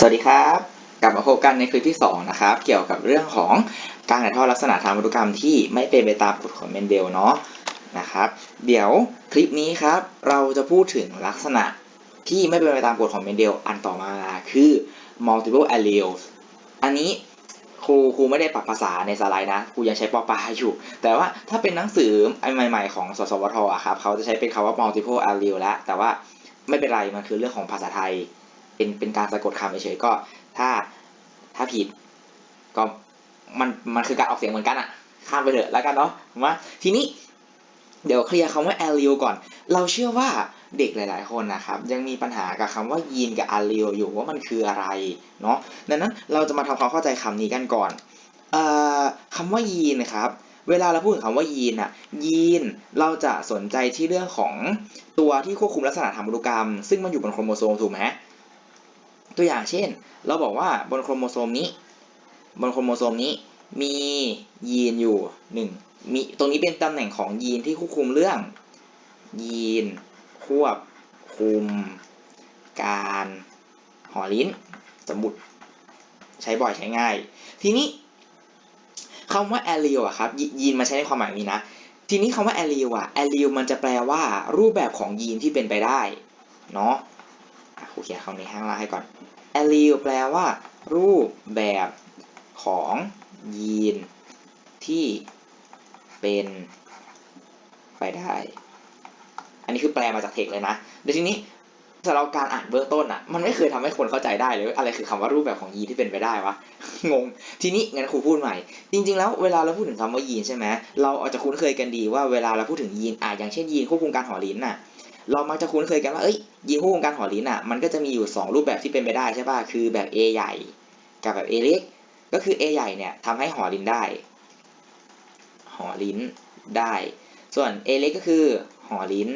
สวัสดีครับ กลับมาพบกันในคลิปที่ 2 นะครับ เกี่ยวกับเรื่องของการถ่ายทอดลักษณะทางพันธุกรรมที่ไม่เป็นไปตามกฎของเมนเดลเนาะนะครับ เดี๋ยวคลิปนี้ครับ เราจะพูดถึงลักษณะที่ไม่เป็นไปตามกฎของเมนเดลอันต่อมาคือ multiple alleles อันนี้ครูครูไม่ได้ปรับภาษาในสไลด์นะครูยังใช้ปอปลาอยู่ แต่ว่าถ้าเป็นหนังสืออันใหม่ ๆ ของสสวทอะครับเขาจะใช้เป็นคำว่า multiple allele แล้วแต่ว่าไม่เป็นไรมันคือเรื่องของภาษาไทย เป็นเป็นการสะกดคำเฉยๆก็ถ้าถ้าผิดก็มันมันคือการออกเสียงเหมือนกันอะข้ามไปเถอะแล้วกันเนาะมาทีนี้เดี๋ยวเคลียร์คำว่า allele ก่อน เราเชื่อว่าเด็กหลาย ๆ คนนะครับยังมีปัญหากับคำว่ายีนกับ allele อยู่ว่ามันคืออะไรเนาะดังนั้นเราจะมาทำความเข้าใจคำนี้กันก่อนออคำว่ายีนนะครับ เวลาเราพูดถึงคำว่ายีนอะยีนเราจะสนใจที่เรื่องของตัวที่ควบคุมลักษณะทางพันธุกรรม ซึ่งมันอยู่บนโครโมโซมถูกไหม ตัวอย่างเช่น เราบอกว่าบนโครโมโซมนี้ บนโครโมโซมนี้มียีนอยู่หนึ่งมีตรงนี้เป็นตำแหน่งของยีนที่ควบคุมเรื่อง ยีนควบคุม การห่อลิ้นสมมุติใช้บ่อยใช้ง่าย ทีนี้คำว่า allele อะครับยยีนมาใช้ในความหมายนี้นะ ทีนี้คำว่า allele อะ allele มันจะแปลว่ารูปแบบของยีนที่เป็นไปได้ เนาะ กูเขียนคำนี้ข้างล่างให้ก่อน allele แปลว่า รูปแบบของยีนที่เป็นไปได้ อันนี้คือแปลมาจากเทกเลยนะเดี๋ยวทีนี้สำหรับการอ่านเบื้องต้นอะ มันไม่เคยทำให้คนเข้าใจได้เลยอะไรคือคำว่ารูปแบบของยีนที่เป็นไปได้วะ งง ทีนี้งั้นครูพูดใหม่ จริง ๆ แล้วเวลาเราพูดถึงคำว่ายีนใช่ไหมเราอาจจะคุ้นเคยกันดีว่าเวลาเราพูดถึงยีนอะอย่างเช่นยีนควบคุมการห่อลิ้นน่ะ เรามักจะคุ้นเคยกันว่า เอ้ย ยีนควบคุมการห่อลิ้นอะมันก็จะมีอยู่ 2 รูปแบบที่เป็นไปได้ใช่ป่ะคือแบบ A ใหญ่กับแบบ A เล็กก็คือ A ใหญ่เนี่ยทำให้ห่อลิ้นได้ห่อลิ้นได้ ส่วน A เล็กก็คือห่อลิ้น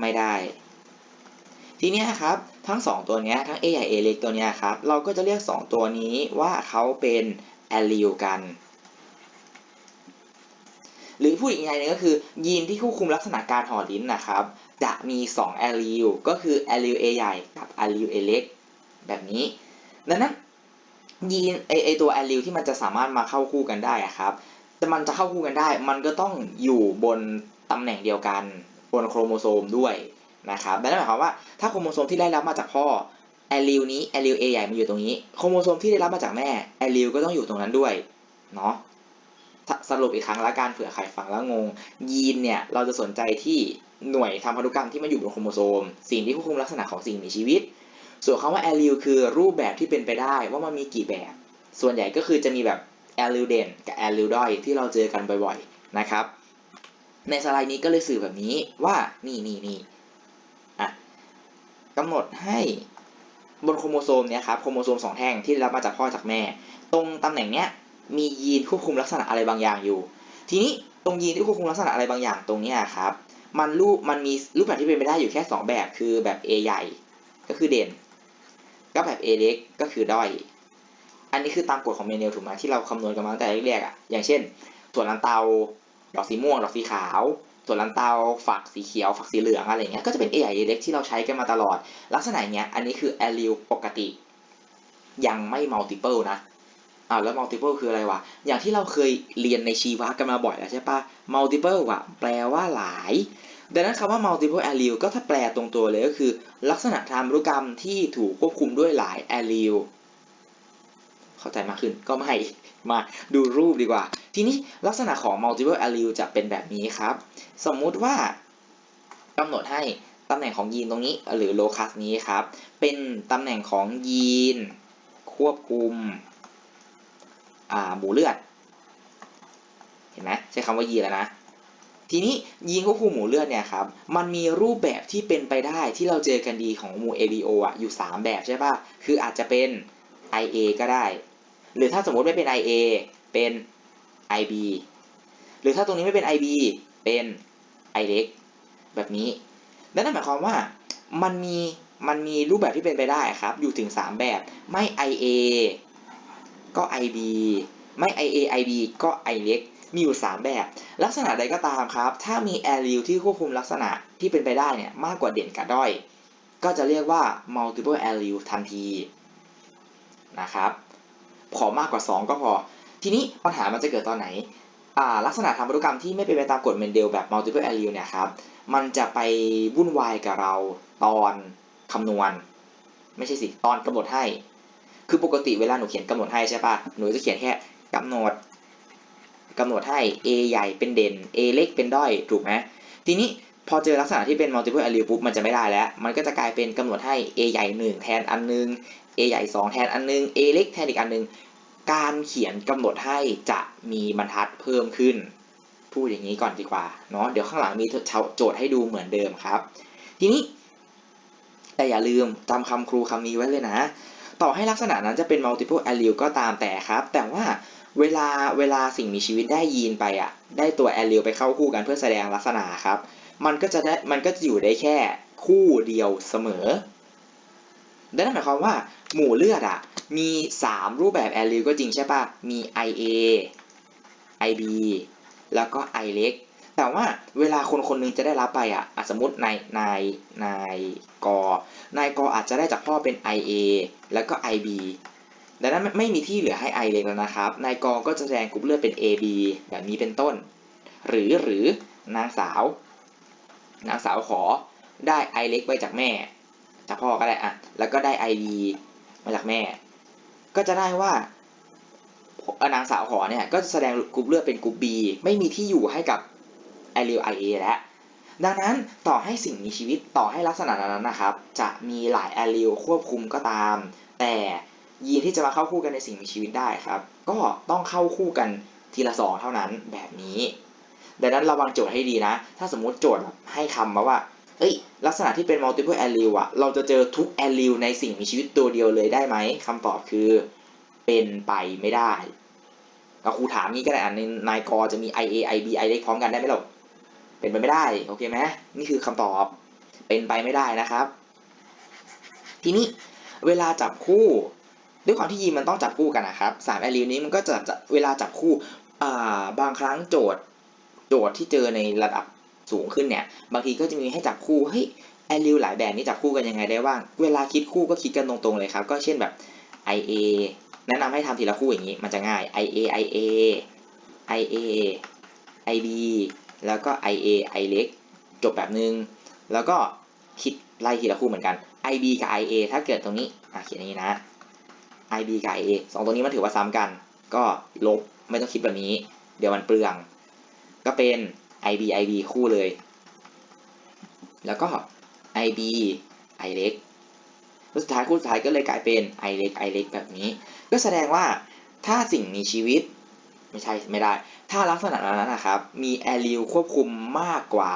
ไม่ได้ ทีเนี้ยครับทั้ง 2 ตัวเนี้ยทั้ง A ใหญ่ A เล็กตัวเนี้ยครับเราก็จะเรียก 2 ตัวนี้ว่าเขาเป็น allele กันหรือพูดอีกอย่างหนึงก็คือยีนที่ควบคุมลักษณะการห่อลิ้นนะครับ จะมี2 allele ก็คือ allele A ใหญ่กับ allele A เล็กแบบนี้ ดังนั้นยีนไอไอตัว allele ที่มันจะสามารถมาเข้าคู่กันได้ครับ แต่มันจะเข้าคู่กันได้ มันก็ต้องอยู่บนตำแหน่งเดียวกันบนโครโมโซมด้วยนะครับดังนั้นหมายความว่าถ้าโครโมโซมที่ได้รับมาจากพ่อ allele นี้ allele A ใหญ่มาอยู่ตรงนี้ โครโมโซมที่ได้รับมาจากแม่ allele ก็ต้องอยู่ตรงนั้นด้วยเนาะ สรุปอีกครั้งละกันเผื่อใครฟังแล้วงง ยีนเนี่ยเราจะสนใจที่หน่วยทำพันธุกรรมที่มันอยู่บนโครโมโซม สิ่งที่ควบคุมลักษณะของสิ่งมีชีวิต ส่วนคำว่า allele คือรูปแบบที่เป็นไปได้ว่ามันมีกี่แบบ ส่วนใหญ่ก็คือจะมีแบบ allele เด่นกับ allele ด้อยที่เราเจอกันบ่อยๆนะครับ ในสไลด์นี้ก็เลยสื่อแบบนี้ว่านี่นี่นี่อะกำหนดให้บนโครโมโซมเนี่ยครับโครโมโซมสองแท่งที่ได้รับมาจากพ่อจากแม่ ตรงตำแหน่งเนี้ย มียีนควบคุมลักษณะอะไรบางอย่างอยู่ ทีนี้ตรงยีนที่ควบคุมลักษณะอะไรบางอย่างตรงนี้ครับ มันรูปมันมีรูปแบบที่เป็นไปได้อยู่แค่ 2 แบบคือแบบ A ใหญ่ก็คือเด่น ก็แบบ A เล็กก็คือด้อย อันนี้คือตามกฎของเมเนลถูกไหมที่เราคำนวณกันมาตั้งแต่แรกๆอะอย่างเช่น ส่วนลันเตาดอกสีม่วงดอกสีขาว ส่วนลันเตาฝักสีเขียว ฝักสีเหลืองอะไรเงี้ยก็จะเป็น A ใหญ่ A เล็กที่เราใช้กันมาตลอด ลักษณะเนี้ยอันนี้คือ allele ปกติ ยังไม่ multiple นะ อ่าแล้ว multiple คืออะไรวะ อย่างที่เราเคยเรียนในชีวะกันมาบ่อยแล้วใช่ปะ multiple อะแปลว่าหลาย ดังนั้นคำว่า multiple allele ก็ถ้าแปลตรงตัวเลยก็คือ ลักษณะทางพันธุกรรมที่ถูกควบคุมด้วยหลาย allele เข้าใจมากขึ้นก็ไม่มาดูรูปดีกว่า ทีนี้ลักษณะของ multiple allele จะเป็นแบบนี้ครับ สมมุติว่ากำหนดให้ตำแหน่งของยีนตรงนี้หรือ locus นี้ครับ เป็นตำแหน่งของยีนควบคุม หมูเลือด เห็นไหมใช้คำว่ายีแล้วนะ ทีนี้ยีนควบคุมหมูเลือดเนี่ยครับ มันมีรูปแบบที่เป็นไปได้ที่เราเจอกันดีของหมู ABO อะอยู่ 3 แบบใช่ป่ะ คืออาจจะเป็น IA ก็ได้ หรือถ้าสมมติไม่เป็น IA เป็น IB หรือถ้าตรงนี้ไม่เป็น IB เป็น I เล็กแบบนี้ นั่นหมายความว่ามันมีมันมีรูปแบบที่เป็นไปได้ครับ อยู่ถึง 3 แบบ ไม่ IA ก็ IB ไม่ IA IB ก็ I เล็กมีอยู่ 3 แบบ ลักษณะใดก็ตามครับ ถ้ามี allele ที่ควบคุมลักษณะที่เป็นไปได้เนี่ยมากกว่าเด่นกับด้อย ก็จะเรียกว่า multiple allele ทันทีนะครับขอมากกว่า 2 ก็พอ ทีนี้ปัญหามันจะเกิดตอนไหน ลักษณะทางพันธุกรรมที่ไม่เป็นไปตามกฎเมนเดลแบบ multiple allele เนี่ยครับ มันจะไปวุ่นวายกับเราตอนคำนวณ ไม่ใช่สิ ตอนกำหนดให้ คือปกติเวลาหนูเขียนกำหนดให้ใช่ปะหนูจะเขียนแค่กำหนดกำหนดให้ a ใหญ่เป็นเด่น a เล็กเป็นด้อยถูกไหมทีนี้พอเจอลักษณะที่เป็น multiple allele ปุ๊บมันจะไม่ได้แล้ว มันก็จะกลายเป็นกำหนดให้ a ใหญ่ 1 แทนอันนึง a ใหญ่ 2 แทนอันนึง a เล็กแทนอีกอันนึง การเขียนกำหนดให้จะมีบรรทัดเพิ่มขึ้น พูดอย่างนี้ก่อนดีกว่าเนาะเดี๋ยวข้างหลังมีโจทย์ให้ดูเหมือนเดิมครับ ทีนี้แต่อย่าลืมจำคำครูคำนี้ไว้เลยนะ ต่อให้ลักษณะนั้นจะเป็น multiple allele ก็ตามแต่ครับ แต่ว่าเวลาเวลาสิ่งมีชีวิตได้ยีนไปอะ ได้ตัว allele ไปเข้าคู่กันเพื่อแสดงลักษณะครับ มันก็จะได้มันก็จะอยู่ได้แค่คู่เดียวเสมอดังนั้นหมายความว่าหมู่เลือดอะมี 3 รูปแบบ allele ก็จริงใช่ปะมี IA IB แล้วก็ I เล็ก แต่ว่าเวลาคนคนหนึงจะได้รับไปอะอะสมมตินายนายนายกนายกอาจจะได้จากพ่อเป็น IA แล้วก็ IB ดังนั้นไม่ไม่มีที่เหลือให้ I เล็กแล้วนะครับ นายกก็จะแสดงกรุ๊ปเลือดเป็น AB แบบนี้เป็นต้น หรือหรือนางสาว นางสาวขอได้ I เล็กไปจากแม่ จากพ่อก็ได้อะแล้วก็ได้ IB มาจากแม่ ก็จะได้ว่านางสาวหอเนี่ยก็จะแสดงกรุ๊ปเลือดเป็นกรุ๊ป B ไม่มีที่อยู่ให้กับ a l l e IA แล้วดังนั้นต่อให้สิ่งมีชีวิตต่อให้ลักษณะนั้นนะครับ จะมีหลาย allele ควบคุมก็ตาม แต่ยีนที่จะมาเข้าคู่กันในสิ่งมีชีวิตได้ครับ ก็ต้องเข้าคู่กันทีละสองเท่านั้นแบบนี้ดังนั้นระวังโจทย์ให้ดีนะ ถ้าสมมติโจทย์ให้คำมาว่า เอ้ย ลักษณะที่เป็น multiple allele อะเราจะเจอทุก allele ในสิ่งมีชีวิตตัวเดียวเลยได้ไหมคำตอบคือเป็นไปไม่ได้ครูถามนี้ก็ได้อะในนายกอจะมี IA IB I เล็กพร้อมกันได้ไหมหรอ เป็นไปไม่ได้โอเคไหมนี่คือคำตอบเป็นไปไม่ได้นะครับ ทีนี้เวลาจับคู่ ด้วยความที่ยีนมันต้องจับคู่กันนะครับสามแอลีนี้มันก็จะจะเวลาจับคู่บางครั้งโจทย์โจทย์ที่เจอในระดับสูงขึ้นเนี่ย บางทีก็จะมีให้จับคู่เฮ้ยแอลิวหลายแบบนี้จับคู่กันยังไงได้บ้างเวลาคิดคู่ก็คิดกันตรงๆเลยครับ ก็เช่นแบบ IA แนะนำให้ทำทีละคู่อย่างนี้ มันจะง่าย IA IA IA IB แล้วก็ IA I เล็กจบแบบนึง แล้วก็คิดไล่ทีละคู่เหมือนกัน IB กับ IA ถ้าเกิดตรงนี้อะเขียนอย่างนี้นะ IB กับ IA สองตัวนี้มันถือว่าซ้ำกัน ก็ลบไม่ต้องคิดแบบนี้ เดี๋ยวมันเปลือง ก็เป็น IB IB คู่เลย แล้วก็ IB I เล็กแล้วสุดท้ายคู่สุดท้ายก็เลยกลายเป็น I เล็ก I เล็กแบบนี้ ก็แสดงว่าถ้าสิ่งมีชีวิต ไม่ใช่ไม่ได้ ถ้าลักษณะนั้นนะครับมีแอลิวควบคุมมากกว่า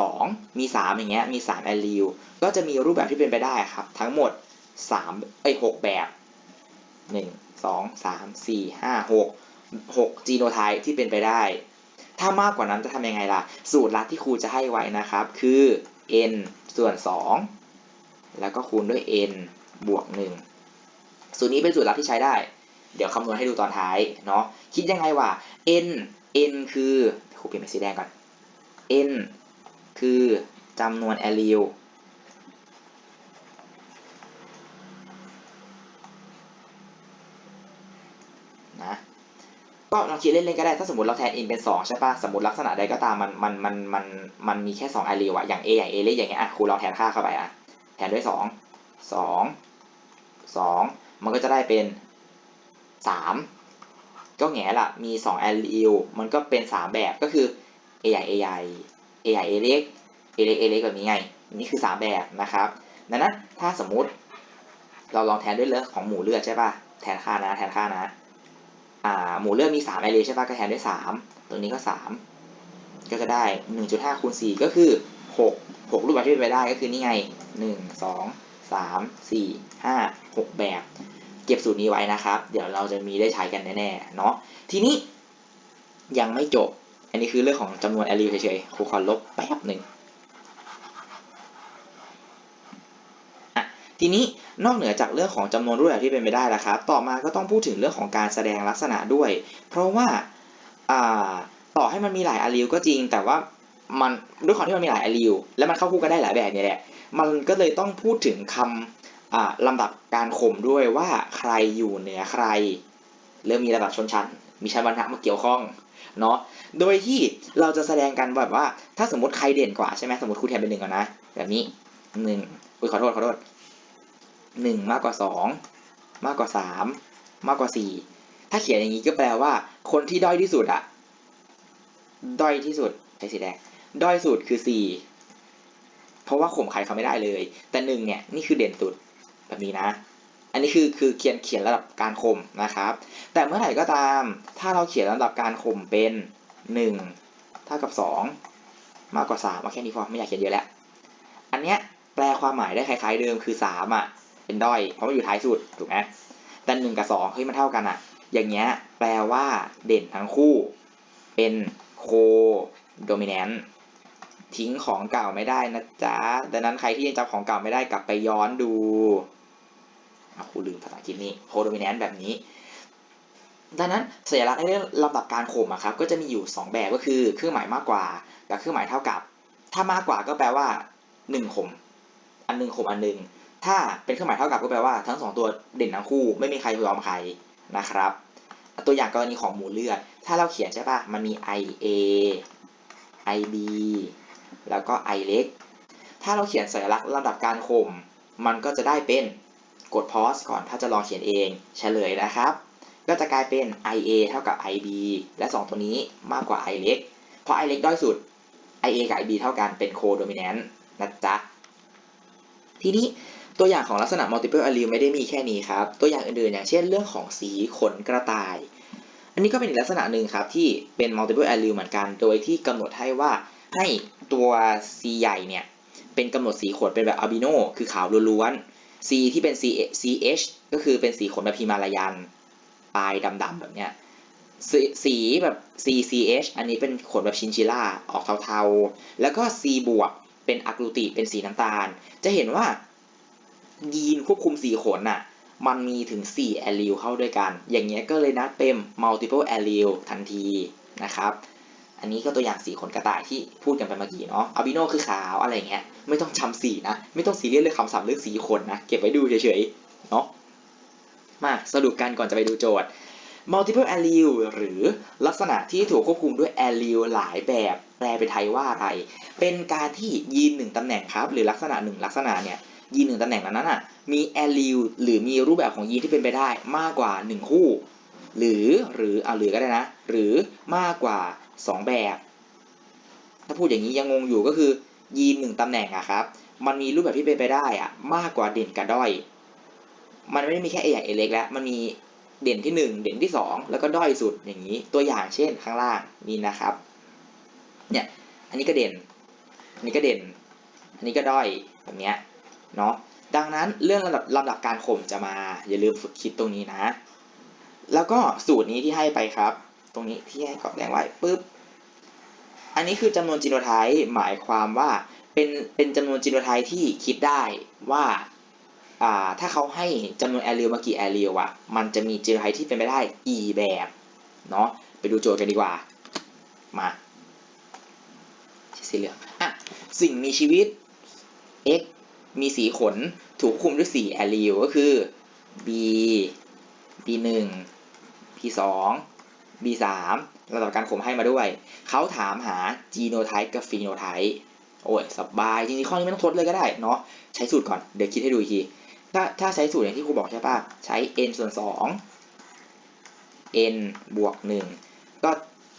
2 มี 3 อย่างเงี้ยมี3แอลิวก็จะมีรูปแบบที่เป็นไปได้ครับ ทั้งหมด3เอ้ย6แบบ 1 2 3 4 5 6 6จีโนไทป์ที่เป็นไปได้ ถ้ามากกว่านั้นจะทำยังไงล่ะ สูตรลัดที่ครูจะให้ไว้นะครับ คือ n ส่วน 2 แล้วก็คูณด้วย n บวก 1 สูตรนี้เป็นสูตรลัดที่ใช้ได้ เดี๋ยวคำนวณให้ดูตอนท้ายเนาะคิดยังไงวะ n n คือครูเปลี่ยนเป็นสีแดงก่อน n คือจำนวน allele นะก็ลองคิดเล่นๆก็ได้ถ้าสมมติเราแทน n เป็น 2 ใช่ปะสมมติลักษณะใดก็ตามมันมันมันมันมันมีแค่2 allele อะอย่าง a อย่าง a เล็กอย่างเงี้ยอะครูเราแทนค่าเข้าไปอะแทนด้วย 2 2 2 มันก็จะได้เป็น 3 ก็แง่ละมี2 allele มันก็เป็น 3 แบบก็คือ a ใหญ่ a ใหญ่ a ใหญ่ a เล็ก a เล็ก a เล็กแบบนี้ไง นี่คือ 3 แบบนะครับ ดังนั้นถ้าสมมุติเราลองแทนด้วยเรื่องของหมู่เลือดใช่ป่ะ แทนค่านะแทนค่านะอ่าหมู่เลือดมี3 allele ใช่ป่ะก็แทนด้วย 3 ตัวนี้ก็ 3 ก็จะได้ 1.5คูณ4ก็คือ 6 6 รูปแบบที่เป็นไปได้ก็คือนี่ไง 1 2 3 4 5 6 แบบ เก็บสูตรนี้ไว้นะครับ เดี๋ยวเราจะมีได้ใช้กันแน่ๆเนาะทีนี้ยังไม่จบ อันนี้คือเรื่องของจำนวน allele เฉยๆครูขอลบแป๊บหนึ่งอะทีนี้นอกเหนือจากเรื่องของจำนวนรูปแบบที่เป็นไปได้แล้วครับ ต่อมาก็ต้องพูดถึงเรื่องของการแสดงลักษณะด้วย เพราะว่าต่อให้มันมีหลาย allele ก็จริง แต่ว่ามันด้วยความที่มันมีหลาย allele แล้วมันเข้าคู่กันได้หลายแบบเนี่ยแหละ มันก็เลยต้องพูดถึงคำอ่า ลำดับการข่มด้วยว่าใครอยู่เหนือใคร เริ่มมีระดับชนชั้น มีชั้นวรรณะมาเกี่ยวข้องเนาะโดยที่เราจะแสดงกันแบบว่า ถ้าสมมติใครเด่นกว่าใช่ไหมสมมติครูแทนเป็นหนึ่งก่อนนะแบบนี้หนึ่งอุ้ยขอโทษขอโทษหนึ่งมากกว่าสองมากกว่าสามมากกว่าสี่ถ้าเขียนอย่างนี้ก็แปลว่า คนที่ด้อยที่สุดอะด้อยที่สุดใช้สีแดงด้อยสุดคือสี่เพราะว่าข่มใครเขาไม่ได้เลย แต่หนึ่งเนี่ยนี่คือเด่นสุด แบบนี้นะ อันนี้คือคือเขียนเขียนระดับการขมนะครับ แต่เมื่อไหร่ก็ตาม ถ้าเราเขียนระดับการขมเป็นหนึ่งเท่ากับสองมากกว่าสามเอาแค่นี้พอไม่อยากเขียนเยอะแล้ว อันเนี้ยแปลความหมายได้คล้ายๆเดิมคือสามอะเป็นด้อยเพราะมันอยู่ท้ายสุดถูกไหมแต่หนึ่งกับสองเฮ้ยมันเท่ากันอะ อย่างเงี้ยแปลว่าเด่นทั้งคู่ เป็นโคโดมิเนนต์ทิ้งของเก่าไม่ได้นะจ๊ะ ดังนั้นใครที่ยังจำของเก่าไม่ได้กลับไปย้อนดู อะครูลืมภาษาอังกฤษนี้โคโดมิเนนต์แบบนี้ ดังนั้นสัญลักษณ์ในเรื่องลำดับการข่มครับก็จะมีอยู่ 2 แบบก็คือเครื่องหมายมากกว่า กับเครื่องหมายเท่ากับ ถ้ามากกว่าก็แปลว่า1ข่มอันหนึ่งข่มอันหนึ่งถ้าเป็นเครื่องหมายเท่ากับก็แปลว่าทั้งสองตัวเด่นทั้งคู่ไม่มีใครยอมใครนะครับ ตัวอย่างกรณีของหมูเลือด ถ้าเราเขียนใช่ปะมันมี IA IB แล้วก็ I เล็ก ถ้าเราเขียนสัญลักษณ์ลำดับการข่มมันก็จะได้เป็น กด pause ก่อนถ้าจะลองเขียนเองเฉลยนะครับ ก็จะกลายเป็น IA เท่ากับ IB และ 2 ตัวนี้มากกว่า I เล็ก เพราะ I เล็กด้อยสุด IA กับ IB เท่ากันเป็น co-dominant นะจ๊ะ ทีนี้ตัวอย่างของลักษณะ multiple allele ไม่ได้มีแค่นี้ครับ ตัวอย่างอื่นๆ อย่างเช่นเรื่องของสีขนกระต่าย อันนี้ก็เป็นลักษณะหนึ่งครับที่เป็น multiple allele เหมือนกัน โดยที่กำหนดให้ว่าให้ตัว C ใหญ่เนี่ยเป็นกำหนดสีขนเป็นแบบ albino คือขาวล้วน C ที่เป็น C CH ก็คือเป็นสีขนแบบฮิมาลายัน ปลายดำๆแบบเนี้ยสสีแบบ CCH อันนี้เป็นขนแบบชินชิล่าออกเทาๆ แล้วก็ C บวกเป็นอะกลูติเป็นสีน้ำตาล จะเห็นว่า ยีนควบคุมสีขนน่ะ มันมีถึง4 allele เข้าด้วยกัน อย่างเงี้ยก็เลยนัดเป็น multiple allele ทันทีนะครับ อันนี้ก็ตัวอย่างสีขนกระต่ายที่พูดกันไปเมื่อกี้เนาะ albino คือขาวอะไรเงี้ย ไม่ต้องจำสีนะ ไม่ต้องซีเรียสเรื่องคำศัพท์เรื่องสีขนนะ เก็บไว้ดูเฉยๆ เนาะมาสรุปกันก่อนจะไปดูโจทย์ multiple allele หรือลักษณะที่ถูกควบคุมด้วย allele หลายแบบ แปลเป็นไทยว่าอะไร เป็นการที่ยีนหนึ่งตำแหน่งครับ หรือลักษณะหนึ่งลักษณะเนี่ยยีนหนึ่งตำแหน่งนั้นน่ะ มี allele หรือมีรูปแบบของยีนที่เป็นไปได้มากกว่า 1 คู่ หรือหรือเอาหรือก็ได้นะ หรือมากกว่า 2 แบบ ถ้าพูดอย่างนี้ยังงงอยู่ก็คือยีนหนึ่งตำแหน่งอะครับ มันมีรูปแบบที่เป็นไปได้อะมากกว่าเด่นกับด้อย มันไม่ได้มีแค่ A ใหญ่ A เล็กแล้ว มันมีเด่นที่ 1 เด่นที่ 2 แล้วก็ด้อยสุดอย่างนี้ ตัวอย่างเช่นข้างล่างนี่นะครับ เนี่ย อันนี้ก็เด่น อันนี้ก็เด่น อันนี้ก็ด้อยแบบเนี้ย เนาะ ดังนั้นเรื่องลำดับลำดับการข่มจะมา อย่าลืมฝึกคิดตรงนี้นะ แล้วก็สูตรนี้ที่ให้ไปครับ ตรงนี้ที่ให้กรอบแดงไว้ปุ๊บ อันนี้คือจำนวนจีโนไทป์หมายความว่าเป็นเป็นจำนวนจีโนไทป์ที่คิดได้ว่าอ่าถ้าเขาให้จำนวนแอเรียมากี่แอเรียอะมันจะมีจีโนไทป์ที่เป็นไปได้กี่แบบเนาะไปดูโจทย์กันดีกว่า มาสีเหลืองอะสิ่งมีชีวิต x มีสีขนถูกคุมด้วย4 allele ก็คือ b b 1 p 2 b 3 ระดับการข่มให้มาด้วย เขาถามหา genotype กับ phenotype โอ้ยสบายจริงๆข้อนี้ไม่ต้องทดเลยก็ได้เนาะใช้สูตรก่อนเดี๋ยวคิดให้ดูอีกทีถ้าถ้าใช้สูตรอย่างที่ครูบอกใช่ปะใช้ n ส่วน 2 n บวก 1 ก็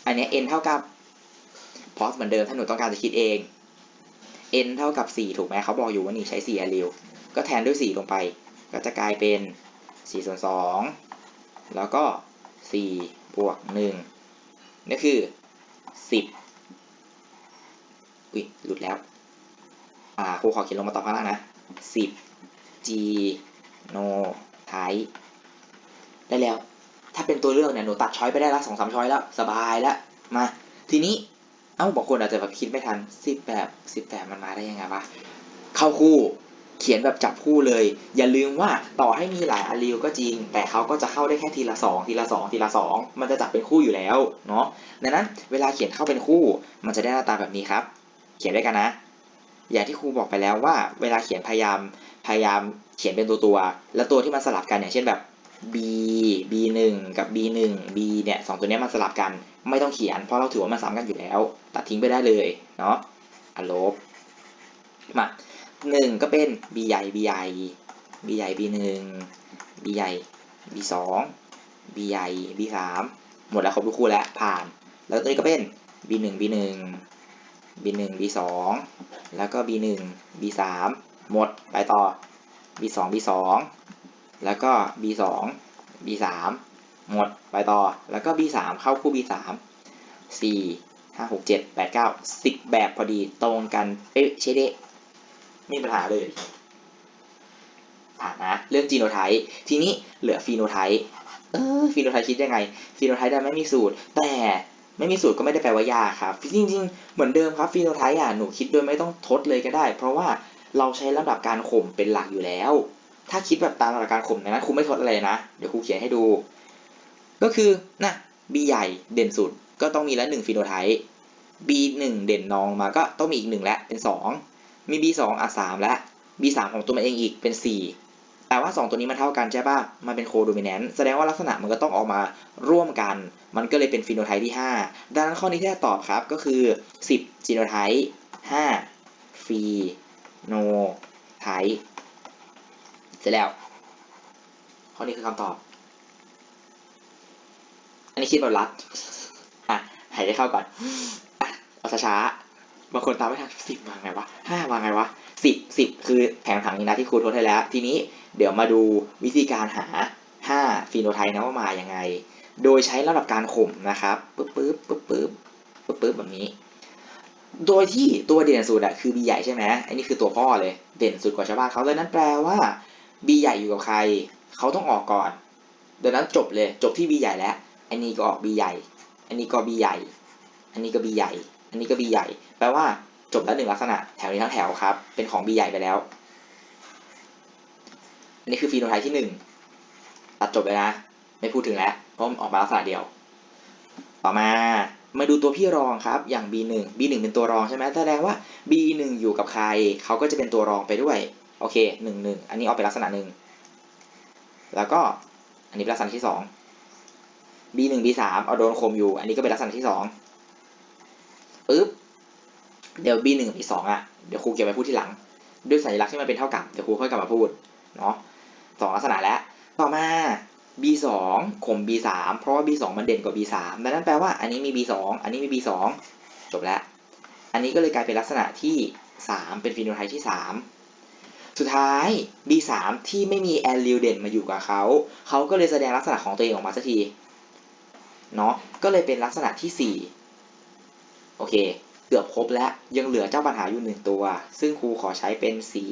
อันเนี้ย n เท่ากับพอสเหมือนเดิมถ้าหนูต้องการจะคิดเอง n เท่ากับ 4 ถูกไหมเขาบอกอยู่ว่านี่ใช้4 allele ก็แทนด้วย 4 ลงไป ก็จะกลายเป็น4ส่วน2แล้วก็4 บวก1นี่คือ10อุ้ยหลุดแล้ว อ่าครูขอเขียนลงมาต่อข้างล่างนะ10 g no type ได้แล้ว ถ้าเป็นตัวเลือกเนี่ยหนูตัดช้อยไปได้ละสองสามช้อยแล้ว สบายแล้วมา ทีนี้เอ้าบางคนอาจจะแบบคิดไม่ทันสิบแบบสิบแบบมันมาได้ยังไงวะเข้าคู่ เขียนแบบจับคู่เลย อย่าลืมว่าต่อให้มีหลายอ l ลีก็จริง แต่เขาก็จะเข้าได้แค่ทีละสองทีละสองทีละสองมันจะจับเป็นคู่อยู่แล้วเนาะดังนั้นเวลาเขียนเข้าเป็นคู่ มันจะได้หน้าตาแบบนี้ครับ เขียนด้วยกันนะ อย่างที่ครูบอกไปแล้วว่า เวลาเขียนพยายามพยายามเขียนเป็นตัวตัว แล้วตัวที่มันสลับกันอย่างเช่นแบบ b b 1กับ b 1 b เนี่ยสองตัวนี้มันสลับกันไม่ต้องเขียน เพราะเราถือว่ามันซ้ำกันอยู่แล้ว ตัดทิ้งไปได้เลยเนาะอลบมา หนึ่งก็เป็น b ใหญ่ b ใหญ่ b ใหญ่ b 1 b ใหญ่ b 2 b ใหญ่ b 3หมดแล้วครบทุกคู่แล้วผ่าน แล้วตัวนี้ก็เป็น b 1 b 1 b 1 b 2แล้วก็ b 1 b 3หมดไปต่อ b 2 b 2แล้วก็ b 2 b 3หมดไปต่อ แล้วก็ b 3เข้าคู่ b 3 4 5 6 7 8 9 10แบบพอดีตรงกันเป๊ะเชเดะ ไม่มีปัญหาเลยผ่านนะเรื่องจีโนไทป์ทีนี้เหลือฟีโนไทป์เออฟีโนไทป์คิดยังไงฟีโนไทป์ไม่มีสูตร แต่ไม่มีสูตรก็ไม่ได้แปลว่ายากครับ จริง ๆ เหมือนเดิมครับฟีโนไทป์อะหนูคิดโดยไม่ต้องทดเลยก็ได้ เพราะว่าเราใช้ลำดับการข่มเป็นหลักอยู่แล้ว ถ้าคิดแบบตามลำดับการข่มนะครูไม่ทดอะไรนะ เดี๋ยวครูเขียนให้ดู ก็คือนะ B ใหญ่เด่นสุดก็ต้องมีละหนึ่งฟีโนไทป์ B หนึ่งเด่นนองมาก็ต้องมีอีกหนึ่งและเป็นสอง มี B สองอะสามและ B สามของตัวมันเองอีกเป็นสี่แต่ว่าสองตัวนี้มันเท่ากันใช่ป่ะ มันเป็นโคโดมิแนนต์แสดงว่าลักษณะมันก็ต้องออกมาร่วมกัน มันก็เลยเป็นฟีโนไทป์ที่ 5 ดังนั้นข้อนี้ที่จะตอบครับก็คือ 10จีโนไทป์5ฟีโนไทป์เสร็จแล้ว ข้อนี้คือคำตอบ อันนี้คิดแบบรัดอะหายใจเข้าก่อนอะเอาช้าๆ บางคนตามไม่ทันสิบวางไงวะห้าวางไงวะสิบสิบคือแผงผังนี้นะที่ครูทดให้แล้ว ทีนี้เดี๋ยวมาดูวิธีการหาห้าฟีโนไทป์นะว่ามายังไง โดยใช้ระดับการข่มนะครับปึ๊บปึ๊บปึ๊บปึ๊บปึ๊บปึ๊บแบบนี้ โดยที่ตัวเด่นสุดอะคือ B ใหญ่ใช่ไหมอันนี้คือตัวพ่อเลยเด่นสุดกว่าชาวบ้านเขาเลยนั้นแปลว่า B ใหญ่อยู่กับใครเขาต้องออกก่อนดังนั้นจบเลยจบที่ B ใหญ่แล้วอันนี้ก็ออก B ใหญ่ อันนี้ก็ B ใหญ่ อันนี้ก็ B ใหญ่ อันนี้ก็ B ใหญ่ แปลว่าจบแล้วหนึ่งลักษณะแถวนี้ทั้งแถวครับ เป็นของ B ใหญ่ไปแล้ว อันนี้คือฟีโนไทป์ที่หนึ่งตัดจบเลยนะ ไม่พูดถึงแล้ว เพราะมันออกมาลักษณะเดียว ต่อมามาดูตัวพี่รองครับ อย่าง B1 B1 เป็นตัวรองใช่ไหมแสดงว่า B1 อยู่กับใคร เขาก็จะเป็นตัวรองไปด้วย โอเคหนึ่งหนึ่งอันนี้เอาเป็นลักษณะหนึ่งแล้วก็อันนี้เป็นลักษณะที่สอง B1 B3 เอาโดนคมอยู่ อันนี้ก็เป็นลักษณะที่สอง ปึ๊บเดี๋ยว B1 กับ B2 อะเดี๋ยวครูเก็บไว้พูดที่หลัง ด้วยสัญลักษณ์ที่มันเป็นเท่ากับเดี๋ยวครูค่อยกลับมาพูดเนาะสองลักษณะแล้วต่อมา B2 ข่ม B3 เพราะว่า B2 มันเด่นกว่า B3 ดังนั้นแปลว่าอันนี้มี B2 อันนี้มี B2 จบแล้วอันนี้ก็เลยกลายเป็นลักษณะที่ 3 เป็นฟีโนไทป์ที่ 3 สุดท้าย B3 ที่ไม่มีแอลลิลเด่นมาอยู่กับเขาเขาก็เลยแสดงลักษณะของตัวเองออกมาสักทีเนาะก็เลยเป็นลักษณะที่ 4 โอเค เกือบครบแล้ว ยังเหลือเจ้าปัญหาอยู่หนึ่งตัว ซึ่งครูขอใช้เป็นสี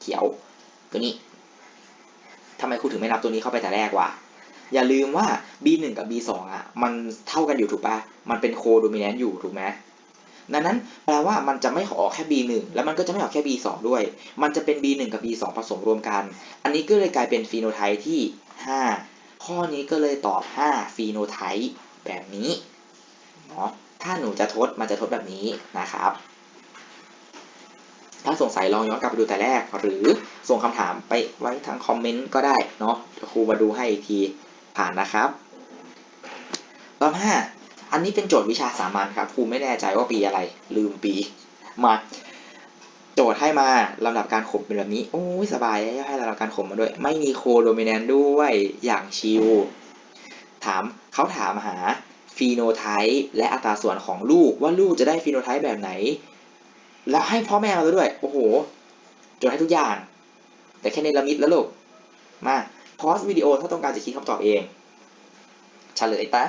เขียว ตัวนี้ทำไมครูถึงไม่นับตัวนี้เข้าไปแต่แรกวะอย่าลืมว่า B1 กับ B2 อะ มันเท่ากันอยู่ถูกปะมันเป็นโคโดมิแนนต์อยู่ถูกไหมดังนั้นแปลว่ามันจะไม่ออกแค่ B1 แล้วมันก็จะไม่ออกแค่ B2 ด้วย มันจะเป็น B1 กับ B2 ผสมรวมกัน อันนี้ก็เลยกลายเป็นฟีโนไทป์ที่ 5 ข้อนี้ก็เลยตอบ 5 ฟีโนไทป์แบบนี้เนาะ ถ้าหนูจะทดมันจะทดแบบนี้นะครับ ถ้าสงสัยลองย้อนกลับไปดูแต่แรก หรือส่งคำถามไปไว้ทางคอมเมนต์ก็ได้เนาะครูมาดูให้อีกทีผ่านนะครับ ต่อมาอันนี้เป็นโจทย์วิชาสามัญครับครูไม่แน่ใจว่าปีอะไร ลืมปี มา โจทย์ให้มาลำดับการข่มเป็นแบบนี้ โอ้ยสบายแล้วให้ลำดับการข่มมาด้วย ไม่มีโคโดมิแนนต์ด้วยอย่างชิวถามเขาถามหา ฟีโนไทป์และอัตราส่วนของลูกว่าลูกจะได้ฟีโนไทป์แบบไหน แล้วให้พ่อแม่มาด้วย โอ้โหจดให้ทุกอย่าง แต่แค่ในละมิดแล้วลูก มาพอสวิดีโอถ้าต้องการจะคิดคำตอบเองเฉลยปะ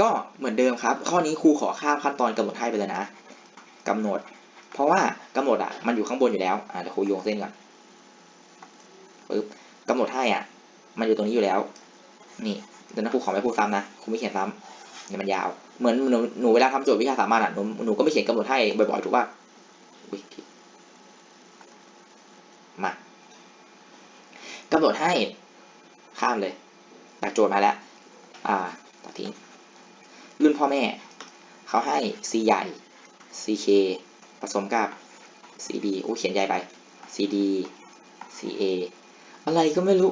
ก็เหมือนเดิมครับ ข้อนี้ครูขอข้ามขั้นตอนกำหนดให้ไปเลยนะกำหนด เพราะว่ากำหนดอะมันอยู่ข้างบนอยู่แล้วอ่าเดี๋ยวครูโยงเส้นก่อนปึ๊บกำหนดให้อะ มันอยู่ตรงนี้อยู่แล้ว นี่เดี๋ยวนะครูขอไม่พูดซ้ำนะครูไม่เขียนซ้ำ เนี่ยมันยาว เหมือนหนูหนูเวลาทำโจทย์วิชาสามัญอะหนูหนูก็ไม่เขียนกำหนดให้บ่อยๆถูกป่ะมากำหนดให้ข้ามเลยจากโจทย์มาแล้ว อ่าตัดทิ้งรุ่นพ่อแม่ เขาให้ C ใหญ่ CK ผสมกับ CD โอ้เขียนใหญ่ไป CD CA อะไรก็ไม่รู้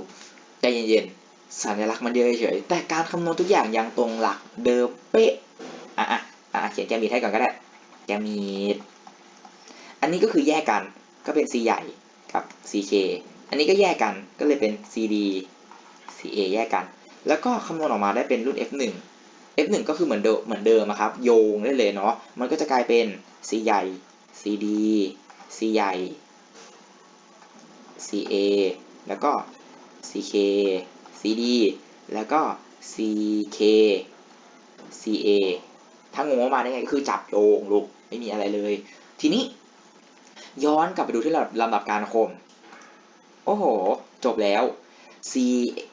ใจเย็นๆ สัญลักษณ์มันเดียวเฉยๆแต่การคำนวณทุกอย่างยังตรงหลักเดิมเป๊ะอะอะอะเขียนแกมีดให้ก่อนก็ได้แกมีดอันนี้ก็คือแยกกันก็เป็น C ใหญ่กับ CK อันนี้ก็แยกกันก็เลยเป็น CD CA แยกกัน แล้วก็คำนวณออกมาได้เป็นรุ่น F1 F1 ก็คือเหมือนเดิมเหมือนเดิมครับ โยงได้เลยเนาะมันก็จะกลายเป็น C ใหญ่ CD C ใหญ่ CA แล้วก็ CK CD แล้วก็ CK CA ถ้างงว่ามาได้ไงคือจับโยงลูกไม่มีอะไรเลย ทีนี้ ย้อนกลับไปดูที่ลำดับการคม โอ้โห จบแล้ว C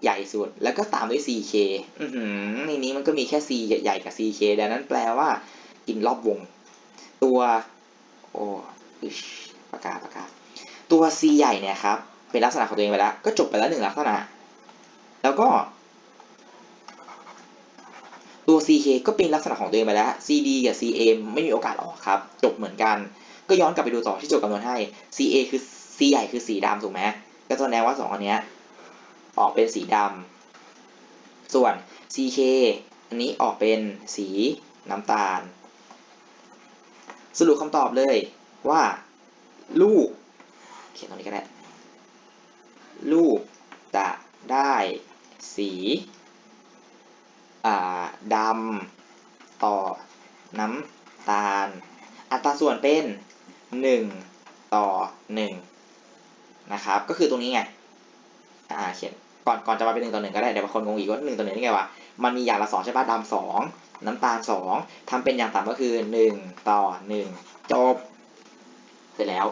ใหญ่สุด แล้วก็ตามด้วย CK อือหือในนี้มันก็มีแค่ C ใหญ่กับ CK ดังนั้นแปลว่า กินรอบวง ตัว โอ้ประกาศประกาศตัว C ใหญ่เนี่ยครับ เป็นลักษณะของตัวเองไปแล้ว ก็จบไปแล้วหนึ่งลักษณะ แล้วก็ ตัว CK ก็เป็นลักษณะของตัวเองไปแล้ว CD กับ CA ไม่มีโอกาสออกครับ จบเหมือนกัน ก็ย้อนกลับไปดูต่อที่โจทย์คำนวณให้ CA คือ C ใหญ่คือสีดำถูกไหมก็แสดงว่าสองอันเนี้ยออกเป็นสีดำส่วน CK อันนี้ออกเป็นสีน้ำตาล สรุปคำตอบเลยว่าลูก เขียนตรงนี้ก็ได้ ลูกจะได้ สีอ่าดำต่อน้ำตาล อัตราส่วนเป็น 1 ต่อ 1 นะครับ ก็คือตรงนี้ไงอ่าเขียนก่อนก่อนจะมาเป็นหนึ่งต่อหนึ่งก็ได้เดี๋ยวบางคนงงอีกว่าหนึ่งต่อหนึ่งนี่ไงวะมันมีอย่างละสองใช่ปะดำสองน้ำตาลสองทำเป็นอย่างต่ำก็คือหนึ่งต่อหนึ่งจบ เสร็จแล้ว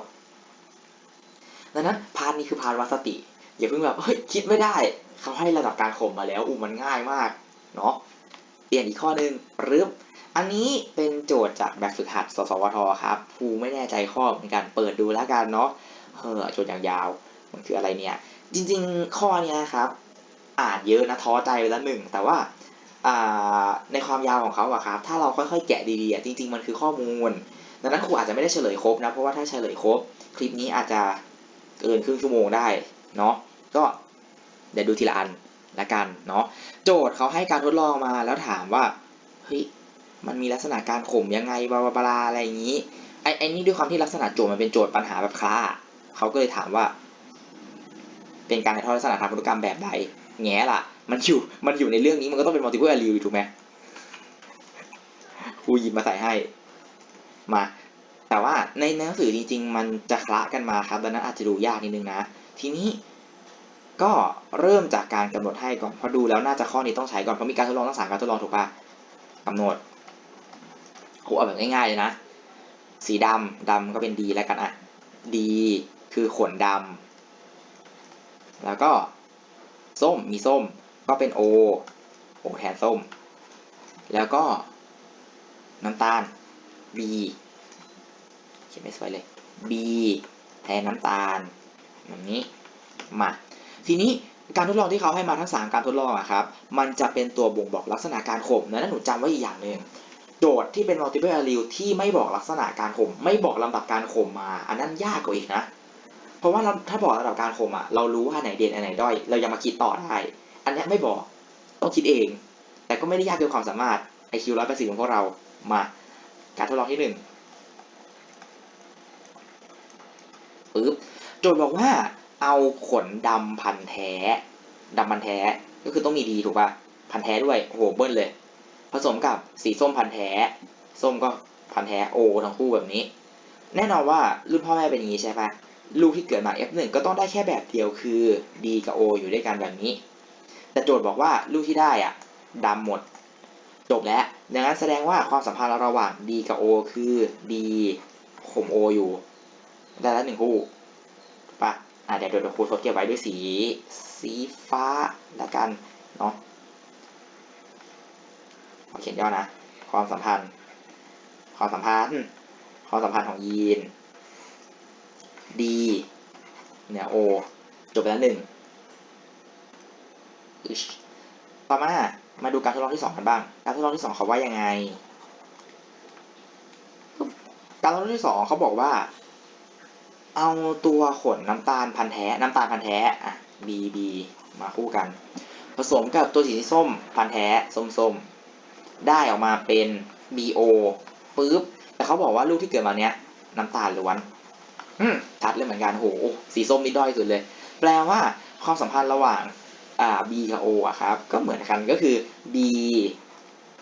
ดังนั้นพาร์ทนี้คือพาร์ทวัสติ อย่าเพิ่งแบบเฮ้ยคิดไม่ได้เขาให้ระดับการข่มมาแล้วอู้มันง่ายมากเนาะเปลี่ยนอีกข้อหนึ่งรึบอันนี้เป็นโจทย์จากแบบฝึกหัด สสวทครับครูไม่แน่ใจข้อเหมือนกันเปิดดูแล้วกันเนาะเฮ้อโจทย์อย่างยาวมันคืออะไรเนี่ย จริง ๆ ข้อเนี้ยครับ อ่านเยอะนะท้อใจไปแล้วหนึ่งแต่ว่าในความยาวของเขาอะครับ ถ้าเราค่อยๆแกะดีๆอะจริง ๆ มันคือข้อมูล ดังนั้นครูอาจจะไม่ได้เฉลยครบนะ เพราะว่าถ้าเฉลยครบ คลิปนี้อาจจะเกินครึ่งชั่วโมงได้ เนาะก็เดี๋ยวดูทีละอันละกันเนาะโจทย์เขาให้การทดลองมาแล้วถามว่าเฮ้ยมันมีลักษณะการข่มยังไงบลาบลาบลาอะไรอย่างนี้ไอ้ไอ้นี่ด้วยความที่ลักษณะโจทย์มันเป็นโจทย์ปัญหาแบบคลาเขาก็เลยถามว่า เป็นการถ่ายทอดลักษณะทางพันธุกรรมแบบใดแง่ล่ะมันอยู่มันอยู่ในเรื่องนี้มันก็ต้องเป็น multiple allele ถูกไหมครูหยิบมาใส่ให้ มา แต่ว่าในหนังสือจริง ๆ มันจะคละกันมาครับดังนั้นอาจจะดูยากนิดนึงนะ ทีนี้ก็เริ่มจากการกำหนดให้ก่อนเพราะดูแล้วน่าจะข้อนี้ต้องใช้ก่อนเพราะมีการทดลองทั้งสามการทดลองถูกปะกำหนดครูเอาแบบง่ายๆเลยนะ สีดำดำก็เป็น D แล้วกันอะ D คือขนดำแล้วก็ส้มมีส้มก็เป็น O O แทนส้ม แล้วก็น้ำตาล B ขียนไม่สวยเลย B แทนน้ำตาลแบบนี้มาทีนี้การทดลองที่เขาให้มาทั้ง 3 การทดลองอะครับมันจะเป็นตัวบ่งบอกลักษณะการข่มนั้นหนูจำไว้อีกอย่างหนึ่งโจทย์ที่เป็น multiple allele ที่ไม่บอกลักษณะการข่มไม่บอกลำดับการข่มมา อันนั้นยากกว่าอีกนะ เพราะว่าถ้าบอกระดับการข่มอะเรารู้ว่าไหนเด่นอันไหนด้อยเรายังมาคิดต่อได้ อันนี้ไม่บอกต้องคิดเอง แต่ก็ไม่ได้ยากเกินความสามารถ IQ ร้อยแปดสิบของพวกเรามา การทดลองที่หนึ่ง ปึ๊บโจทย์บอกว่าเอาขนดำพันแท้ดำพันแท้ก็คือต้องมีดีถูกป่ะพันแท้ด้วยโอ้โหเบิ้ลเลย ผสมกับสีส้มพันแท้ ส้มก็พันแท้โอทั้งคู่แบบนี้ แน่นอนว่ารุ่นพ่อแม่เป็นอย่างนี้ใช่ปะลูกที่เกิดมา F1 ก็ต้องได้แค่แบบเดียวคือ D กับ O อยู่ด้วยกันแบบนี้ แต่โจทย์บอกว่าลูกที่ได้อะดำหมด จบแล้วดังนั้นแสดงว่าความสัมพันธ์ระหว่าง D กับ O คือ D ข่ม O อยู่ ได้แล้วหนึ่งคู่ถูกปะอะเดี๋ยวเดี๋ยวครูทดเก็บไว้ด้วยสีสีฟ้าละกันเนาะขอเขียนย่อนะ ความสัมพันธ์ ความสัมพันธ์ ความสัมพันธ์ของยีน D เนี่ย O จบไปแล้วหนึ่งต่อมา มาดูการทดลองที่สองกันบ้าง การทดลองที่สองเขาว่ายังไง การทดลองที่สองเขาบอกว่า เอาตัวขนน้ำตาลพันแท้ น้ำตาลพันแท้อะ B B มาคู่กัน ผสมกับตัวสีส้มพันแท้ส้มๆ ได้ออกมาเป็น BO ปึ๊บแต่เขาบอกว่าลูกที่เกิดมาเนี้ยน้ำตาลล้วนอืมชัดเลยเหมือนกันโหสีส้มนี่ด้อยสุดเลย แปลว่าความสัมพันธ์ระหว่าง อ่า B กับ O อะครับ ก็เหมือนกันก็คือ B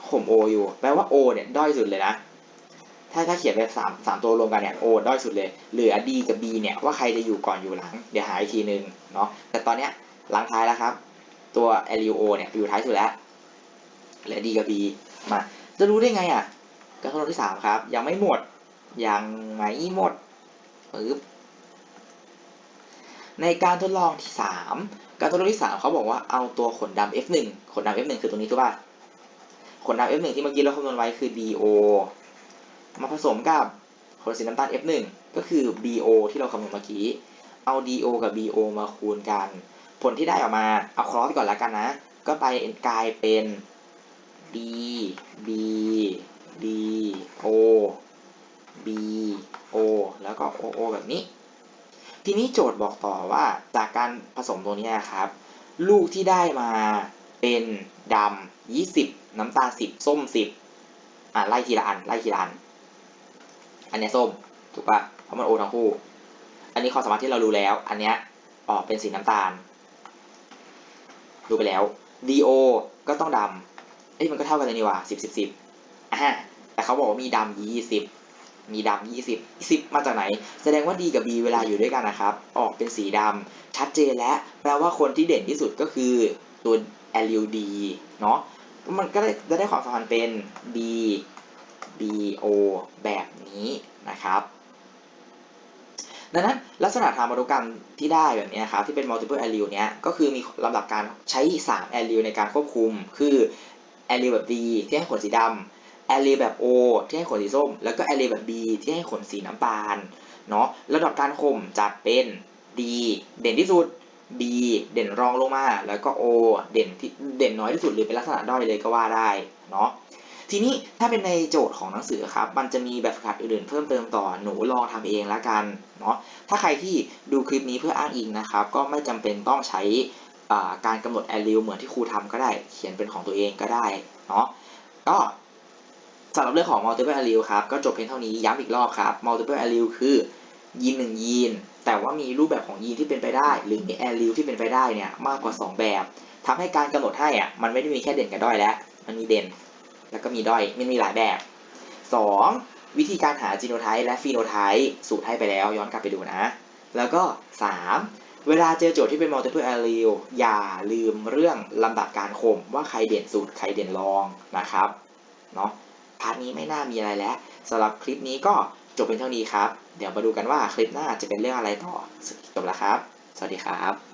ข่ม O อยู่ แปลว่า O เนี่ยด้อยสุดเลยนะ ถ้าถ้าเขียนไปสามสามตัวรวมกันเนี่ย O ด้อยสุดเลย เหลือ D กับ B เนี่ยว่าใครจะอยู่ก่อนอยู่หลัง เดี๋ยวหาอีกทีนึงเนาะแต่ตอนเนี้ยหลังท้ายแล้วครับ ตัว LUO เนี่ยอยู่ท้ายสุดแล้ว เหลือ D กับ B มา จะรู้ได้ไงอะการทดลองที่สามครับ ยังไม่หมด ยังไม่หมดปึ๊บในการทดลองที่สามการทดลองที่สามเขาบอกว่าเอาตัวขนดำ F1 ขนดำ F1 คือตรงนี้ถูกป่ะขนดำ F1 ที่เมื่อกี้เราคำนวณไว้คือ DO มาผสมกับขนสีน้ำตาล F1 ก็คือ BO ที่เราคำนวณเมื่อกี้ เอา DO กับ BO มาคูณกัน ผลที่ได้ออกมา เอาครอสก่อนแล้วกันนะ ก็ไปกลายเป็น D B D O B O แล้วก็ O O แบบนี้ ทีนี้โจทย์บอกต่อว่าจากการผสมตัวนี้นครับ ลูกที่ได้มาเป็นดำ20 น้ำตาล 10 ส้ม 10อะไล่ทีละอัน ไล่ทีละอัน อันเนี้ส้มถูกปะเพราะมันโอทั้งคู่ อันนี้ความสามารถที่เรารู้แล้ว อันเนี้ยออกเป็นสีน้ำตาลดูไปแล้ว DO ก็ต้องดำเอ้ยมันก็เท่ากันเลยนี่ว่า10 10 10อะแต่เขาบอกว่ามีดำ20มีดำ20 10มาจากไหน แสดงว่า D กับ B เวลาอยู่ด้วยกันนะครับ ออกเป็นสีดำชัดเจนแล้วแปลว่าคนที่เด่นที่สุดก็คือตัว LUD เนาะมันก็ได้จะได้ความสัมพันธ์เป็น B B O แบบนี้นะครับดังนั้นลักษณะทางพันธุกรรมที่ได้แบบนี้ครับที่เป็น multiple allele เนี้ยก็คือมีลำดับการใช้ 3 allele ในการควบคุม คือ allele แบบ D ที่ให้ขนสีดำ allele แบบ O ที่ให้ขนสีส้ม แล้วก็ allele แบบ B ที่ให้ขนสีน้ำตาลเนาะระดับการข่มจัดเป็น D เด่นที่สุด B เด่นรองลงมา แล้วก็ O เด่นที่เด่นน้อยที่สุดหรือเป็นลักษณะด้อยเลยก็ว่าได้เนาะ ทีนี้ถ้าเป็นในโจทย์ของหนังสือครับ มันจะมีแบบฝึกหัดอื่นๆเพิ่มเติมต่อหนูลองทำเองละกันเนาะถ้าใครที่ดูคลิปนี้เพื่ออ้างอิงนะครับ ก็ไม่จำเป็นต้องใช้การกำหนด allele เหมือนที่ครูทำก็ได้ เขียนเป็นของตัวเองก็ได้เนาะก็สำหรับเรื่องของ multiple allele ครับก็จบเพียงเท่านี้ย้ำอีกรอบครับ multiple allele คือยีนหนึ่งยีน แต่ว่ามีรูปแบบของยีนที่เป็นไปได้ หรือมี allele ที่เป็นไปได้เนี่ยมากกว่า 2 แบบทำให้การกำหนดให้อะมันไม่ได้มีแค่เด่นกับด้อยแล้ว มันมีเด่น แล้วก็มีด้อยมันมีหลายแบบ 2. วิธีการหาจีโนไทป์และฟีโนไทป์สูตรให้ไปแล้วย้อนกลับไปดูนะ แล้วก็ 3. เวลาเจอโจทย์ที่เป็น multiple allele อย่าลืมเรื่องลำดับการข่มว่าใครเด่นสุดใครเด่นรองนะครับเนาะพาร์ทนี้ไม่น่ามีอะไรแล้วสำหรับคลิปนี้ก็จบเป็นเท่านี้ครับ เดี๋ยวมาดูกันว่าคลิปหน้าจะเป็นเรื่องอะไรต่อจบแล้วครับ สวัสดีครับ